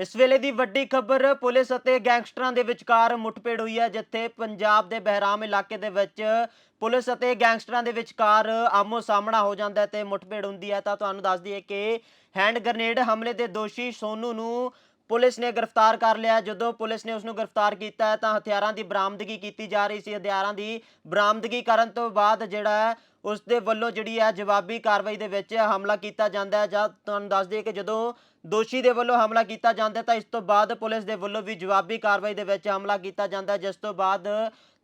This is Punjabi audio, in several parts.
ਇਸ ਵੇਲੇ ਦੀ ਵੱਡੀ ਖਬਰ, ਪੁਲਿਸ ਅਤੇ ਗੈਂਗਸਟਰਾਂ ਦੇ ਵਿਚਕਾਰ ਮੁੱਠਭੇੜ ਹੋਈ ਹੈ, ਜਿੱਥੇ ਪੰਜਾਬ ਦੇ ਬਹਿਰਾਮ ਇਲਾਕੇ ਦੇ ਵਿੱਚ ਪੁਲਿਸ ਅਤੇ ਗੈਂਗਸਟਰਾਂ ਦੇ ਵਿਚਕਾਰ ਆਮੋ ਸਾਹਮਣਾ ਹੋ ਜਾਂਦਾ ਹੈ ਤੇ ਮੁੱਠਭੇੜ ਹੁੰਦੀ ਹੈ। ਤਾਂ ਤੁਹਾਨੂੰ ਦੱਸ ਦਈਏ ਕਿ ਹੈਂਡ ਗ੍ਰਨੇਡ ਹਮਲੇ ਦੇ ਦੋਸ਼ੀ ਸੋਨੂ ਨੂੰ ਪੁਲਿਸ ਨੇ ਗ੍ਰਿਫਤਾਰ ਕਰ ਲਿਆ ਜਦੋਂ ਪੁਲਿਸ ਨੇ ਉਸ ਨੂੰ ਗ੍ਰਿਫਤਾਰ ਕੀਤਾ ਹੈ, ਤਾਂ ਹਥਿਆਰਾਂ ਦੀ ਬਰਾਮਦਗੀ ਕੀਤੀ ਜਾ ਰਹੀ ਸੀ। ਹਥਿਆਰਾਂ ਦੀ ਬਰਾਮਦਗੀ ਕਰਨ ਤੋਂ ਬਾਅਦ ਜਿਹੜਾ ਹੈ ਉਸ ਦੇ ਵੱਲੋਂ ਜਿਹੜੀ ਹੈ ਜਵਾਬੀ ਕਾਰਵਾਈ ਦੇ ਵਿੱਚ ਹਮਲਾ ਕੀਤਾ ਜਾਂਦਾ ਹੈ। ਜਾਂ ਤੁਹਾਨੂੰ ਦੱਸ ਦਈਏ ਕਿ ਜਦੋਂ ਦੋਸ਼ੀ ਦੇ ਵੱਲੋਂ ਹਮਲਾ ਕੀਤਾ ਜਾਂਦਾ ਤਾਂ ਇਸ ਤੋਂ ਬਾਅਦ ਪੁਲਿਸ ਦੇ ਵੱਲੋਂ ਵੀ ਜਵਾਬੀ ਕਾਰਵਾਈ ਦੇ ਵਿੱਚ ਹਮਲਾ ਕੀਤਾ ਜਾਂਦਾ ਜਿਸ ਤੋਂ ਬਾਅਦ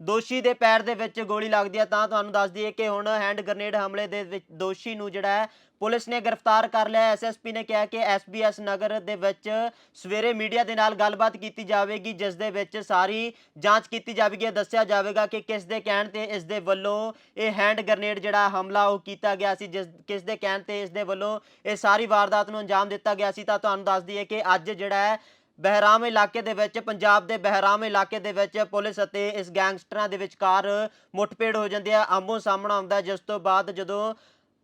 ਦੋਸ਼ੀ ਦੇ ਪੈਰ ਦੇ ਵਿੱਚ ਗੋਲੀ ਲੱਗਦੀ ਹੈ। ਤਾਂ ਤੁਹਾਨੂੰ ਦੱਸ ਦਈਏ ਕਿ ਹੁਣ ਹੈਂਡ ਗ੍ਰਨੇਡ ਹਮਲੇ ਦੇ ਵਿੱਚ ਦੋਸ਼ੀ ਨੂੰ ਜਿਹੜਾ ਹੈ, ਪੁਲਿਸ ਨੇ ਗ੍ਰਿਫਤਾਰ ਕਰ ਲਿਆ ਐਸਐਸਪੀ ਨੇ ਕਿਹਾ ਕਿ ਐਸਬੀਐਸ ਨਗਰ ਦੇ ਵਿੱਚ ਸਵੇਰੇ ਮੀਡੀਆ ਦੇ ਨਾਲ ਗੱਲਬਾਤ ਕੀਤੀ ਜਾਵੇਗੀ, ਜਿਸ ਦੇ ਵਿੱਚ ਸਾਰੀ ਜਾਂਚ ਕੀਤੀ ਜਾਵੇਗੀ ਦੱਸਿਆ ਜਾਵੇਗਾ ਕਿ ਕਿਸ ਦੇ ਕਹਿਣ ਤੇ ਇਸ ਦੇ ਵੱਲੋਂ ਇਹ ਹੈਂਡ ਗ੍ਰਨੇਡ ਜਿਹੜਾ ਹਮਲਾ ਉਹ ਕੀਤਾ ਗਿਆ ਸੀ, ਜਿਸ ਕਿਸ ਦੇ ਕਹਿਣ ਤੇ ਇਸ ਦੇ ਵੱਲੋਂ ਇਹ ਸਾਰੀ ਵਾਰਦਾਤ ਨੂੰ ਅੰਜਾਮ ਦਿੱਤਾ ਗਿਆ ਸੀ। ਤਾਂ ਤੁਹਾਨੂੰ ਦੱਸ ਦਈਏ ਕਿ ਅੱਜ ਜਿਹੜਾ ਹੈ ਬਹਿਰਾਮ ਇਲਾਕੇ ਦੇ ਵਿੱਚ ਪੰਜਾਬ ਦੇ ਬਹਿਰਾਮ ਇਲਾਕੇ ਦੇ ਵਿੱਚ ਪੁਲਿਸ ਅਤੇ ਇਸ ਗੈਂਗਸਟਰਾਂ ਦੇ ਵਿਚਕਾਰ ਮੁੱਠਭੇੜ ਹੋ ਜਾਂਦੀ ਹੈ। ਆਮੋ ਸਾਹਮਣਾ ਆਉਂਦਾ ਹੈ, ਜਿਸ ਤੋਂ ਬਾਅਦ ਜਦੋਂ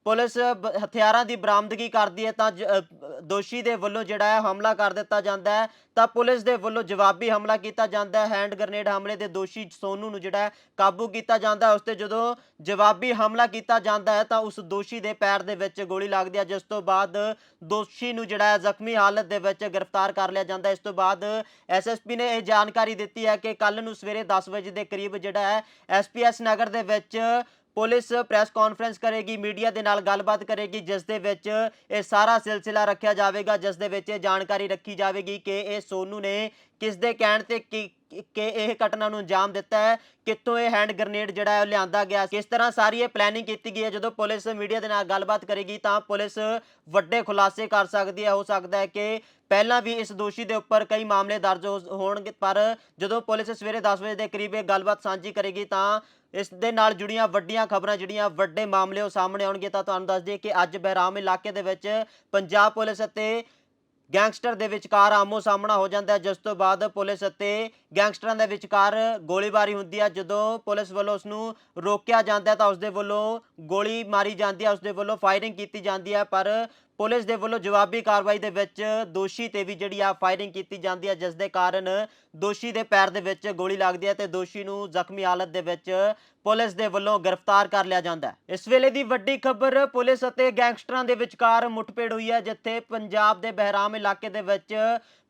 ਪੁਲਿਸ ਬ- ਹਥਿਆਰਾਂ ਦੀ ਬਰਾਮਦਗੀ ਕਰਦੀ ਹੈ ਤਾਂ ਜ- ਦੋਸ਼ੀ ਦੇ ਵੱਲੋਂ ਜਿਹੜਾ ਹੈ ਹਮਲਾ ਕਰ ਦਿੱਤਾ ਜਾਂਦਾ ਹੈ। ਤਾਂ ਪੁਲਿਸ ਦੇ ਵੱਲੋਂ ਜਵਾਬੀ ਹਮਲਾ ਕੀਤਾ ਜਾਂਦਾ ਹੈ। ਹੈਂਡ ਗ੍ਰਨੇਡ ਹਮਲੇ ਦੇ ਦੋਸ਼ੀ ਸੋਨੂ ਨੂੰ ਜਿਹੜਾ ਕਾਬੂ ਕੀਤਾ ਜਾਂਦਾ ਹੈ। ਉਸ ਤੇ ਜਦੋਂ ਜਵਾਬੀ ਹਮਲਾ ਕੀਤਾ ਜਾਂਦਾ ਹੈ ਤਾਂ ਉਸ ਦੋਸ਼ੀ ਦੇ ਪੈਰ ਦੇ ਵਿੱਚ ਗੋਲੀ ਲੱਗਦੀ ਹੈ, ਜਿਸ ਤੋਂ ਬਾਅਦ ਦੋਸ਼ੀ ਨੂੰ ਜਿਹੜਾ ਹੈ ਜ਼ਖਮੀ ਹਾਲਤ ਦੇ ਵਿੱਚ ਗ੍ਰਿਫਤਾਰ ਕਰ ਲਿਆ ਜਾਂਦਾ ਇਸ ਤੋਂ ਬਾਅਦ ਐਸਐਸਪੀ ਨੇ ਇਹ ਜਾਣਕਾਰੀ ਦਿੱਤੀ ਹੈ ਕਿ ਕੱਲ ਨੂੰ ਸਵੇਰੇ 10 ਵਜੇ ਦੇ ਕਰੀਬ ਜਿਹੜਾ ਹੈ ਐਸਪੀਐਸ ਨਗਰ ਦੇ ਵਿੱਚ ਪੁਲਿਸ ਪ੍ਰੈਸ ਕਾਨਫਰੰਸ ਕਰੇਗੀ, ਮੀਡੀਆ ਦੇ ਨਾਲ ਗੱਲਬਾਤ ਕਰੇਗੀ, ਜਿਸ ਦੇ ਵਿੱਚ ਇਹ ਸਾਰਾ ਸਿਲਸਿਲਾ ਰੱਖਿਆ ਜਾਵੇਗਾ, ਜਿਸ ਦੇ ਵਿੱਚ ਇਹ ਜਾਣਕਾਰੀ ਰੱਖੀ ਜਾਵੇਗੀ ਕਿ ਇਹ ਸੋਨੂ ਨੇ ਕਿਸ ਦੇ ਕਹਿਣ ਤੇ ਕੀ ਕਿ ਇਹ ਘਟਨਾ ਨੂੰ ਅੰਜਾਮ ਦਿੱਤਾ ਹੈ, ਕਿੱਥੋਂ ਇਹ ਹੈਂਡ ਗ੍ਰਨੇਡ ਜਿਹੜਾ ਹੈ ਉਹ ਲਿਆਂਦਾ ਗਿਆ ਕਿਸ ਤਰ੍ਹਾਂ ਸਾਰੀ ਇਹ ਪਲੈਨਿੰਗ ਕੀਤੀ ਗਈ ਹੈ, ਜਦੋਂ ਪੁਲਿਸ ਮੀਡੀਆ ਦੇ ਨਾਲ ਗੱਲਬਾਤ ਕਰੇਗੀ ਤਾਂ ਪੁਲਿਸ ਵੱਡੇ ਖੁਲਾਸੇ ਕਰ ਸਕਦੀ ਹੈ, ਹੋ ਸਕਦਾ ਹੈ ਕਿ ਪਹਿਲਾਂ ਵੀ ਇਸ ਦੋਸ਼ੀ ਦੇ ਉੱਪਰ ਕਈ ਮਾਮਲੇ ਦਰਜ ਹੋ- ਹੋਣਗੇ, ਪਰ ਜਦੋਂ ਪੁਲਿਸ ਸਵੇਰੇ 10 ਵਜੇ ਦੇ ਕਰੀਬ ਇਹ ਗੱਲਬਾਤ ਸਾਂਝੀ ਕਰੇਗੀ ਤਾਂ ਇਸ ਦੇ ਨਾਲ ਜੁੜੀਆਂ ਵੱਡੀਆਂ ਖਬਰਾਂ, ਜਿਹੜੀਆਂ ਵੱਡੇ ਮਾਮਲੇ ਉਹ ਸਾਹਮਣੇ ਆਉਣਗੇ, ਤਾਂ ਤੁਹਾਨੂੰ ਦੱਸ ਦਈਏ ਕਿ ਅੱਜ ਬਹਿਰਾਮ ਇਲਾਕੇ ਦੇ ਵਿੱਚ ਪੰਜਾਬ ਪੁਲਿਸ ਅਤੇ ਗੈਂਗਸਟਰ ਦੇ ਵਿਚਕਾਰ ਆਮੋ ਸਾਹਮਣਾ ਹੋ ਜਾਂਦਾ ਹੈ। ਜਿਸ ਤੋਂ ਬਾਅਦ ਪੁਲਿਸ ਅਤੇ ਗੈਂਗਸਟਰਾਂ ਦੇ ਵਿਚਕਾਰ ਗੋਲੀਬਾਰੀ ਹੁੰਦੀ ਹੈ। ਜਦੋਂ ਪੁਲਿਸ ਵੱਲੋਂ ਉਸ ਨੂੰ ਰੋਕਿਆ ਜਾਂਦਾ ਤਾਂ ਉਸ ਦੇ ਵੱਲੋਂ ਗੋਲੀ ਮਾਰੀ ਜਾਂਦੀ ਹੈ। ਉਸ ਦੇ ਵੱਲੋਂ ਫਾਇਰਿੰਗ ਕੀਤੀ ਜਾਂਦੀ ਹੈ। ਪਰ ਪੁਲਿਸ ਦੇ ਵੱਲੋਂ ਜਵਾਬੀ ਕਾਰਵਾਈ ਦੇ ਵਿੱਚ ਦੋਸ਼ੀ ਤੇ ਵੀ ਜਿਹੜੀ ਆ ਫਾਇਰਿੰਗ ਕੀਤੀ ਜਾਂਦੀ ਹੈ ਜਿਸ ਦੇ ਕਾਰਨ ਦੋਸ਼ੀ ਦੇ ਪੈਰ ਦੇ ਵਿੱਚ ਗੋਲੀ ਲੱਗਦੀ ਹੈ ਤੇ ਦੋਸ਼ੀ ਨੂੰ ਜ਼ਖਮੀ ਹਾਲਤ ਦੇ ਵਿੱਚ ਪੁਲਿਸ ਦੇ ਵੱਲੋਂ ਗ੍ਰਿਫਤਾਰ ਕਰ ਲਿਆ ਜਾਂਦਾ ਹੈ। ਇਸ ਵੇਲੇ ਦੀ ਵੱਡੀ ਖਬਰ, ਪੁਲਿਸ ਅਤੇ ਗੈਂਗਸਟਰਾਂ ਦੇ ਵਿਚਕਾਰ ਮੁੱਠਭੇੜ ਹੋਈ ਹੈ ਜਿੱਥੇ ਪੰਜਾਬ ਦੇ ਬਹਿਰਾਮ ਇਲਾਕੇ ਦੇ ਵਿੱਚ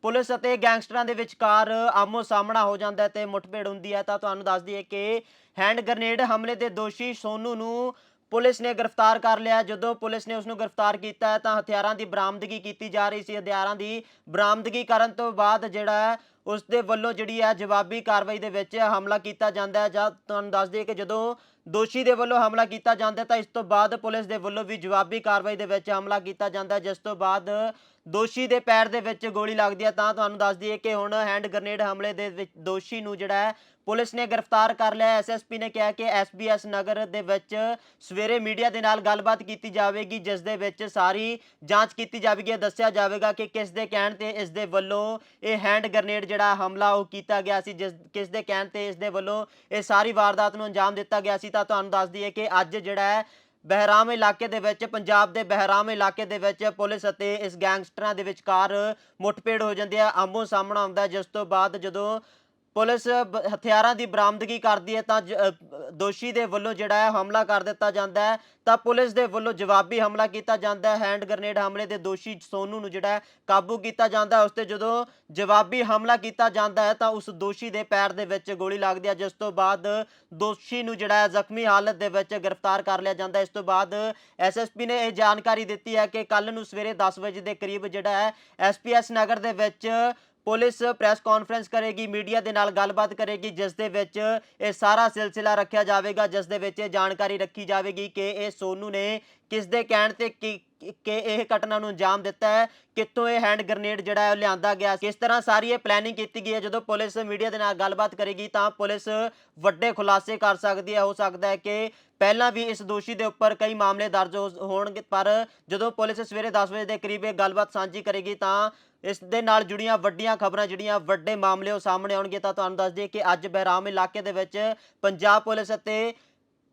ਪੁਲਿਸ ਅਤੇ ਗੈਂਗਸਟਰਾਂ ਦੇ ਵਿਚਕਾਰ ਆਮੋ ਸਾਹਮਣਾ ਹੋ ਜਾਂਦਾ ਹੈ ਤੇ ਮੁੱਠਭੇੜ ਹੁੰਦੀ ਹੈ। ਤਾਂ ਤੁਹਾਨੂੰ ਦੱਸ ਦਈਏ ਕਿ ਹੈਂਡ ਗ੍ਰਨੇਡ ਹਮਲੇ ਦੇ ਦੋਸ਼ੀ ਸੋਨੂ ਨੂੰ ਪੁਲਿਸ ਨੇ ਗ੍ਰਿਫਤਾਰ ਕਰ ਲਿਆ। ਜਦੋਂ ਪੁਲਿਸ ਨੇ ਉਸ ਨੂੰ ਗ੍ਰਿਫਤਾਰ ਕੀਤਾ ਹੈ ਤਾਂ ਹਥਿਆਰਾਂ ਦੀ ਬਰਾਮਦਗੀ ਕੀਤੀ ਜਾ ਰਹੀ ਸੀ। ਹਥਿਆਰਾਂ ਦੀ ਬਰਾਮਦਗੀ ਕਰਨ ਤੋਂ ਬਾਅਦ ਜਿਹੜਾ ਉਸ ਦੇ ਵੱਲੋਂ ਜਿਹੜੀ ਹੈ ਜਵਾਬੀ ਕਾਰਵਾਈ ਦੇ ਵਿੱਚ ਹਮਲਾ ਕੀਤਾ ਜਾਂਦਾ ਹੈ। ਜਾਂ ਤੁਹਾਨੂੰ ਦੱਸ ਦਈਏ ਕਿ ਜਦੋਂ ਦੋਸ਼ੀ ਦੇ ਵੱਲੋਂ ਹਮਲਾ ਕੀਤਾ ਜਾਂਦਾ ਤਾਂ ਇਸ ਤੋਂ ਬਾਅਦ ਪੁਲਿਸ ਦੇ ਵੱਲੋਂ ਵੀ ਜਵਾਬੀ ਕਾਰਵਾਈ ਦੇ ਵਿੱਚ ਹਮਲਾ ਕੀਤਾ ਜਾਂਦਾ ਜਿਸ ਤੋਂ ਬਾਅਦ ਦੋਸ਼ੀ ਦੇ ਪੈਰ ਦੇ ਵਿੱਚ ਗੋਲੀ ਲੱਗਦੀ ਹੈ ਤਾਂ ਤੁਹਾਨੂੰ ਦੱਸ ਦਈਏ ਕਿ ਹੁਣ ਹੈਂਡ ਗ੍ਰਨੇਡ ਹਮਲੇ ਦੇ ਵਿੱਚ ਦੋਸ਼ੀ ਨੂੰ ਜਿਹੜਾ ਹੈ ਪੁਲਿਸ ਨੇ ਗ੍ਰਿਫਤਾਰ ਕਰ ਲਿਆ ਐਸਐਸਪੀ ਨੇ ਕਿਹਾ ਕਿ ਐਸਬੀਐਸ ਨਗਰ ਦੇ ਵਿੱਚ ਸਵੇਰੇ ਮੀਡੀਆ ਦੇ ਨਾਲ ਗੱਲਬਾਤ ਕੀਤੀ ਜਾਵੇਗੀ, ਜਿਸ ਦੇ ਵਿੱਚ ਸਾਰੀ ਜਾਂਚ ਕੀਤੀ ਜਾਵੇਗੀ। ਦੱਸਿਆ ਜਾਵੇਗਾ ਕਿ ਕਿਸ ਦੇ ਕਹਿਣ ਤੇ ਇਸ ਦੇ ਵੱਲੋਂ ਇਹ ਹੈਂਡ ਗ੍ਰਨੇਡ ਜਿਹੜਾ ਹਮਲਾ ਉਹ ਕੀਤਾ ਗਿਆ ਸੀ, ਜਿਸ, ਕਿਸ ਦੇ ਕਹਿਣ ਤੇ ਇਸ ਦੇ ਵੱਲੋਂ ਇਹ ਸਾਰੀ ਵਾਰਦਾਤ ਨੂੰ ਅੰਜਾਮ ਦਿੱਤਾ ਗਿਆ ਸੀ, ਤਾਂ ਤੁਹਾਨੂੰ ਦੱਸ ਦਈਏ ਕਿ ਅੱਜ ਜਿਹੜਾ ਹੈ ਬਹਿਰਾਮ ਇਲਾਕੇ ਦੇ ਵਿੱਚ, ਪੰਜਾਬ ਦੇ ਬਹਿਰਾਮ ਇਲਾਕੇ ਦੇ ਵਿੱਚ ਪੁਲਿਸ ਅਤੇ ਇਸ ਗੈਂਗਸਟਰਾਂ ਦੇ ਵਿਚਕਾਰ ਮੁੱਠਭੇੜ ਹੋ ਜਾਂਦੀ ਹੈ ਆਮੋ ਸਾਹਮਣਾ ਆਉਂਦਾ ਜਿਸ ਤੋਂ ਬਾਅਦ ਜਦੋਂ ਪੁਲਿਸ ਬ- ਹਥਿਆਰਾਂ ਦੀ ਬਰਾਮਦਗੀ ਕਰਦੀ ਹੈ ਤਾਂ ਜ- ਅ, ਦੋਸ਼ੀ ਦੇ ਵੱਲੋਂ ਜਿਹੜਾ ਹੈ ਹਮਲਾ ਕਰ ਦਿੱਤਾ ਜਾਂਦਾ ਹੈ। ਤਾਂ ਪੁਲਿਸ ਦੇ ਵੱਲੋਂ ਜਵਾਬੀ ਹਮਲਾ ਕੀਤਾ ਜਾਂਦਾ ਹੈ। ਹੈਂਡ ਗ੍ਰਨੇਡ ਹਮਲੇ ਦੇ ਦੋਸ਼ੀ ਸੋਨੂ ਨੂੰ ਜਿਹੜਾ ਹੈ ਕਾਬੂ ਕੀਤਾ ਜਾਂਦਾ ਹੈ। ਉਸ ਤੇ ਜਦੋਂ ਜਵਾਬੀ ਹਮਲਾ ਕੀਤਾ ਜਾਂਦਾ ਹੈ ਤਾਂ ਉਸ ਦੋਸ਼ੀ ਦੇ ਪੈਰ ਦੇ ਵਿੱਚ ਗੋਲੀ ਲੱਗਦੀ ਹੈ ਜਿਸ ਤੋਂ ਬਾਅਦ ਦੋਸ਼ੀ ਨੂੰ ਜਿਹੜਾ ਹੈ ਜ਼ਖਮੀ ਹਾਲਤ ਦੇ ਵਿੱਚ ਗ੍ਰਿਫਤਾਰ ਕਰ ਲਿਆ ਜਾਂਦਾ ਹੈ। ਇਸ ਤੋਂ ਬਾਅਦ ਐਸਐਸਪੀ ਨੇ ਇਹ ਜਾਣਕਾਰੀ ਦਿੱਤੀ ਹੈ ਕਿ ਕੱਲ ਨੂੰ ਸਵੇਰੇ 10 ਵਜੇ ਦੇ ਕਰੀਬ ਜਿਹੜਾ ਹੈ ਐਸਪੀਐਸ ਨਗਰ ਦੇ ਵਿੱਚ ਪੁਲਿਸ ਪ੍ਰੈਸ ਕਾਨਫਰੰਸ ਕਰੇਗੀ, ਮੀਡੀਆ ਦੇ ਨਾਲ ਗੱਲਬਾਤ ਕਰੇਗੀ, ਜਿਸ ਦੇ ਵਿੱਚ ਇਹ ਸਾਰਾ ਸਿਲਸਿਲਾ ਰੱਖਿਆ ਜਾਵੇਗਾ, ਜਿਸ ਦੇ ਵਿੱਚ ਇਹ ਜਾਣਕਾਰੀ ਰੱਖੀ ਜਾਵੇਗੀ ਕਿ ਇਹ ਸੋਨੂ ਨੇ ਕਿਸ ਦੇ ਕਹਿਣ ਤੇ ਕਿ ਕਿ ਇਹ ਘਟਨਾ ਨੂੰ ਅੰਜਾਮ ਦਿੱਤਾ ਹੈ, ਕਿੱਥੋਂ ਇਹ ਹੈਂਡ ਗ੍ਰਨੇਡ ਜਿਹੜਾ ਹੈ ਉਹ ਲਿਆਂਦਾ ਗਿਆ, ਕਿਸ ਤਰ੍ਹਾਂ ਸਾਰੀ ਇਹ ਪਲੈਨਿੰਗ ਕੀਤੀ ਗਈ ਹੈ, ਜਦੋਂ ਪੁਲਿਸ ਮੀਡੀਆ ਦੇ ਨਾਲ ਗੱਲਬਾਤ ਕਰੇਗੀ ਤਾਂ ਪੁਲਿਸ ਵੱਡੇ ਖੁਲਾਸੇ ਕਰ ਸਕਦੀ ਹੈ, ਹੋ ਸਕਦਾ ਹੈ ਕਿ ਪਹਿਲਾਂ ਵੀ ਇਸ ਦੋਸ਼ੀ ਦੇ ਉੱਪਰ ਕਈ ਮਾਮਲੇ ਦਰਜ ਹੋ- ਹੋਣਗੇ, ਪਰ ਜਦੋਂ ਪੁਲਿਸ ਸਵੇਰੇ 10 ਵਜੇ ਦੇ ਕਰੀਬ ਇਹ ਗੱਲਬਾਤ ਸਾਂਝੀ ਕਰੇਗੀ ਤਾਂ ਇਸ ਦੇ ਨਾਲ ਜੁੜੀਆਂ ਵੱਡੀਆਂ ਖਬਰਾਂ ਜਿਹੜੀਆਂ ਵੱਡੇ ਮਾਮਲੇ ਉਹ ਸਾਹਮਣੇ ਆਉਣਗੇ ਤਾਂ ਤੁਹਾਨੂੰ ਦੱਸ ਦਈਏ ਕਿ ਅੱਜ ਬਹਿਰਾਮ ਇਲਾਕੇ ਦੇ ਵਿੱਚ ਪੰਜਾਬ ਪੁਲਿਸ ਅਤੇ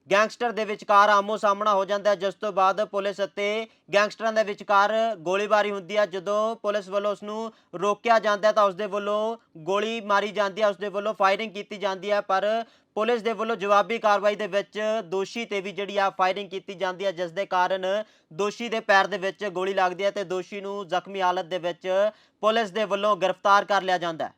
ਗੈਂਗਸਟਰ ਦੇ ਵਿਚਕਾਰ ਆਮੋ ਸਾਹਮਣਾ ਹੋ ਜਾਂਦਾ ਹੈ। ਜਿਸ ਤੋਂ ਬਾਅਦ ਪੁਲਿਸ ਅਤੇ ਗੈਂਗਸਟਰਾਂ ਦੇ ਵਿਚਕਾਰ ਗੋਲੀਬਾਰੀ ਹੁੰਦੀ ਹੈ। ਜਦੋਂ ਪੁਲਿਸ ਵੱਲੋਂ ਉਸ ਨੂੰ ਰੋਕਿਆ ਜਾਂਦਾ ਹੈ ਤਾਂ ਉਸ ਦੇ ਵੱਲੋਂ ਗੋਲੀ ਮਾਰੀ ਜਾਂਦੀ ਹੈ। ਉਸ ਦੇ ਵੱਲੋਂ ਫਾਇਰਿੰਗ ਕੀਤੀ ਜਾਂਦੀ ਹੈ। ਪਰ ਪੁਲਿਸ ਦੇ ਵੱਲੋਂ ਜਵਾਬੀ ਕਾਰਵਾਈ ਦੇ ਵਿੱਚ ਦੋਸ਼ੀ ਤੇ ਵੀ ਜਿਹੜੀ ਆ ਫਾਇਰਿੰਗ ਕੀਤੀ ਜਾਂਦੀ ਹੈ, ਜਿਸ ਦੇ ਕਾਰਨ ਦੋਸ਼ੀ ਦੇ ਪੈਰ ਦੇ ਵਿੱਚ ਗੋਲੀ ਲੱਗਦੀ ਹੈ ਤੇ ਦੋਸ਼ੀ ਨੂੰ ਜ਼ਖਮੀ ਹਾਲਤ ਦੇ ਵਿੱਚ ਪੁਲਿਸ ਦੇ ਵੱਲੋਂ ਗ੍ਰਿਫਤਾਰ ਕਰ ਲਿਆ ਜਾਂਦਾ ਹੈ।